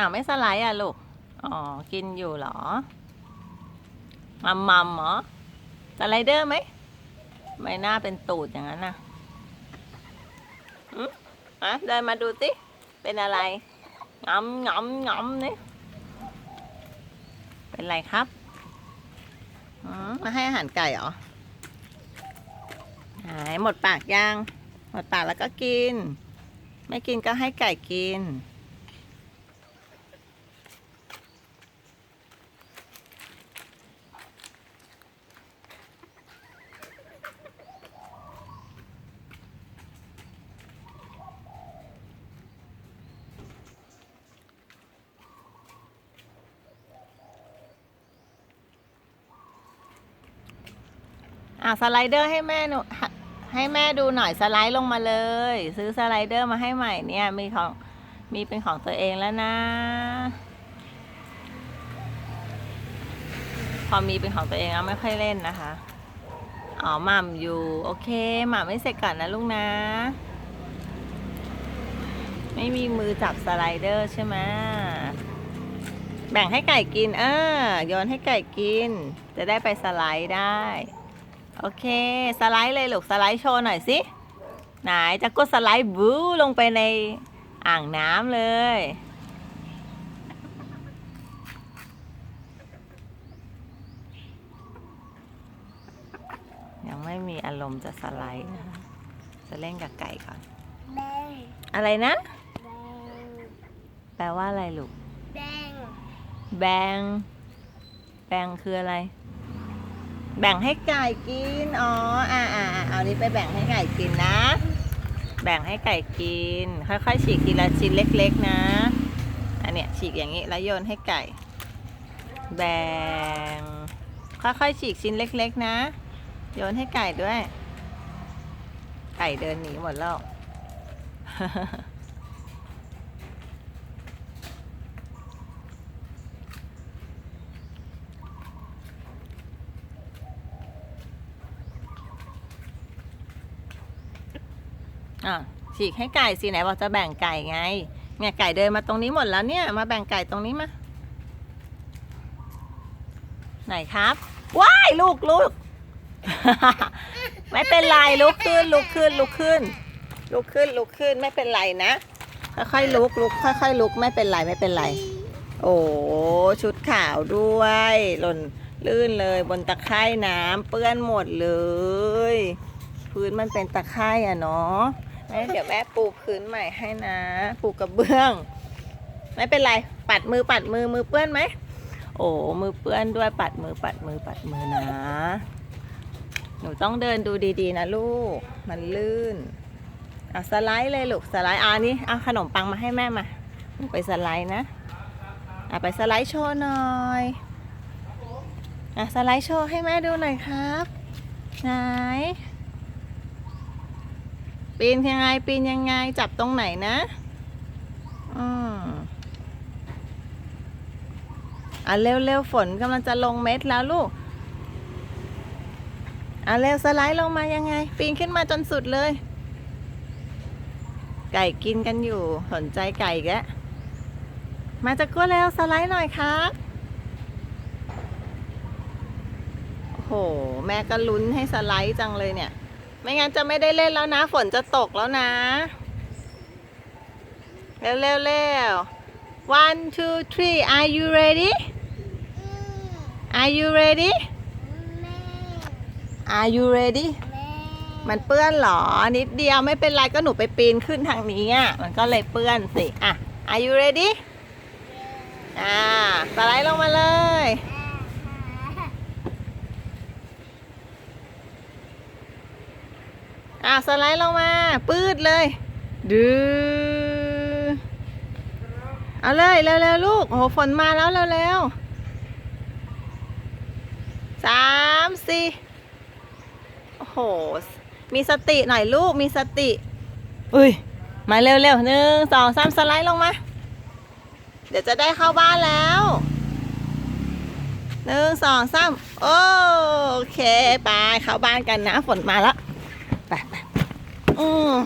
อ้าวไม่สไลด์อะลูก อ๋อ กินอยู่เหรอ มัมมัมเหรอ สไลเดอร์ไหม ไม่น่าเป็นตูดอย่างนั้นนะอืมอะเดินมาดูสิ เป็นอะไรงำงำงำนี่ เป็นไรครับอืมมาให้อาหารไก่เหรอ หายหมดปากยัง หมดปากแล้วก็กิน ไม่กินก็ให้ไก่กิน อะสไลเดอร์ให้แม่หนูให้ให้แม่ดูหน่อยสไลด์ลงมาเลย ซื้อสไลเดอร์มาให้ใหม่เนี่ยมีของมีเป็นของตัวเองแล้วนะ พอมีเป็นของตัวเองแล้วไม่ค่อยเล่นนะคะอ๋อหม่ำอยู่ โอเคหม่ำไม่เสร็จก่อนนะลูกนะ ไม่มีมือจับสไลเดอร์ใช่ไหมแบ่งให้ไก่กิน เออโยนให้ไก่กิน จะได้ไปสไลด์ได้ โอเค สไลด์เลยลูก สไลด์โชว์หน่อยสิ ไหนจะกดสไลด์บู๊ลงไปในอ่างน้ำเลย ยังไม่มีอารมณ์จะสไลด์นะคะจะเล่นกับไก่ก่อน แบงอะไรนะ แบงแปลว่าอะไรลูก แบงแบงแบงคืออะไร แบ่งให้ไก่กิน อ๋ออ่าอ่าอ่าเอานี้ไปแบ่งให้ไก่กินนะ แบ่งให้ไก่กิน ค่อยๆฉีกทีละชิ้นเล็ก ๆ นะ อันเนี้ยฉีกอย่างนี้แล้วโยนให้ไก่ แบ่ง ค่อยๆฉีกชิ้นเล็ก ๆ นะ โยนให้ไก่ด้วย ไก่เดินหนีหมดแล้ว อะฉีกให้ไก่สิไหนบอกจะแบ่งไก่ไง เนี่ยไก่เดินมาตรงนี้หมดแล้วเนี่ย มาแบ่งไก่ตรงนี้มา ไหนครับ ว้ายลูกลูก ไม่เป็นไรลุกขึ้นลุกขึ้นลุกขึ้น ลุกขึ้นลุกขึ้นไม่เป็นไรนะ ค่อยๆลุกลุกค่อยๆลุกไม่เป็นไรไม่เป็นไร โอ้ชุดขาวด้วย หล่นลื่นเลยบนตะไคร่น้ำเปื้อนหมดเลย พื้นมันเป็นตะไคร่อะเนาะ แม่เดี๋ยวแม่ปูพื้นใหม่ให้นะ ปูกระเบื้อง ไม่เป็นไร ปัดมือปัดมือมือเปื้อนไหม โอ้มือเปื้อนด้วยปัดมือปัดมือปัดมือนะ หนูต้องเดินดูดีๆนะลูก มันลื่นเอาสไลด์เลยลูกสไลด์อ่านี่เอาขนมปังมาให้แม่มาหนูไปสไลด์นะอะไปสไลด์โชว์หน่อยอะสไลด์โชว์ให้แม่ดูหน่อยครับ ไหน ปีนยังไงปีนยังไงจับตรงไหนนะอืมอะเร็วๆฝนกำลังจะลงเม็ดแล้วลูกอะเร็วสไลด์ลงมายังไง ปีนขึ้นมาจนสุดเลย ไก่กินกันอยู่สนใจไก่แกะมาจากกัวแล้วสไลด์หน่อยครับโอ้โห แม่ก็ลุ้นให้สไลด์จังเลยเนี่ย ไม่งั้นจะไม่ได้เล่นแล้วนะ ฝนจะตกแล้วนะ เร็วเร็วเร็ว one two three are you ready อืม are you ready แม่ are you ready แม่มันเปื้อนเหรอ นิดเดียวไม่เป็นไรก็หนูไปปีนขึ้นทางนี้อะ มันก็เลยเปื้อนสิ อะ are you ready อ่า สไลด์ลงมาเลย อ่าสไลด์ลงมา ปืดเลย ดื้อเอาเลยเร็วๆลูก โอ้โหฝนมาแล้วเร็วๆสามสี่โอ้โห มีสติหน่อยลูก มีสติ อุ้ย มาเร็วๆหนึ่งสองสามสไลด์ลงมา เดี๋ยวจะได้เข้าบ้านแล้วหนึ่งสองสามโอโอเค ไปเข้าบ้านกันนะ ฝนมาแล้ว ไปไปอืม